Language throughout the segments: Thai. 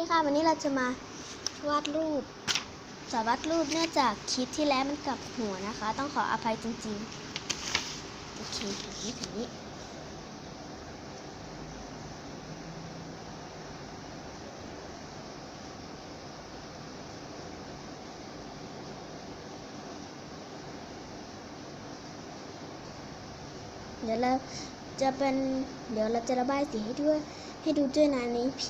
ดีค่ะวันนี้เราจะมาวาดรูปสอนวาดรูปเนื่องจากคลิปที่แล้วมันกลับหัวนะคะ ต้องขออภัยจริงๆโอเคถึงนี้ถึงนี้เดี๋ยวเราจะเป็นเดี๋ยวเราจะระบายสีให้ด้วยให้ดูด้วยนะใน EP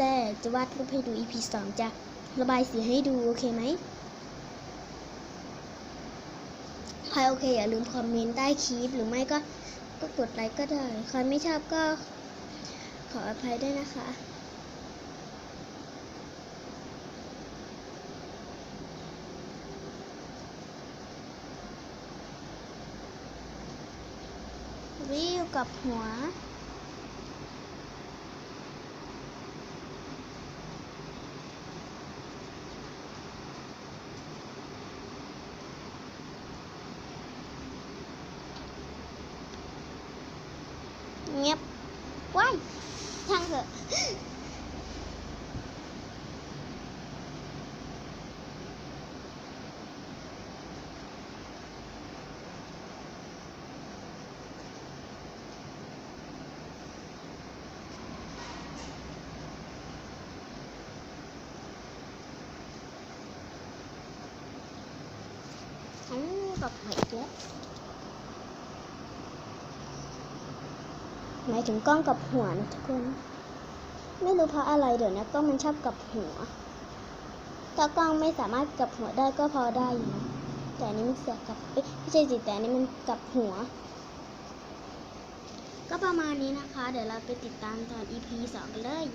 แรกจะวาดรูปให้ดู EP สองจะระบายสีให้ดู โอเคไหมใครโอเค อย่าลืมคอมเมนต์ใต้คลิป หรือไม่ก็ก็กดไลค์ก็ได้ ใครไม่ชอบก็ขออภัยด้วยนะคะวิวกับหัว เงียบว้ายช่างเถอะ อืมกับ หมายถึงกล้องกับหัวนะทุกคน ไม่รู้เพราะอะไรเดี๋ยวนี้กล้องมันชอบกับหัว ถ้ากล้องไม่สามารถกับหัวได้ก็พอได้อยู่นะแต่อันนี้มันเสียกับไม่ใช่สิแต่อันนี้มันกับหัว ก็ประมาณนี้นะคะ เดี๋ยวเราไปติดตามตอน EP 2กันเลย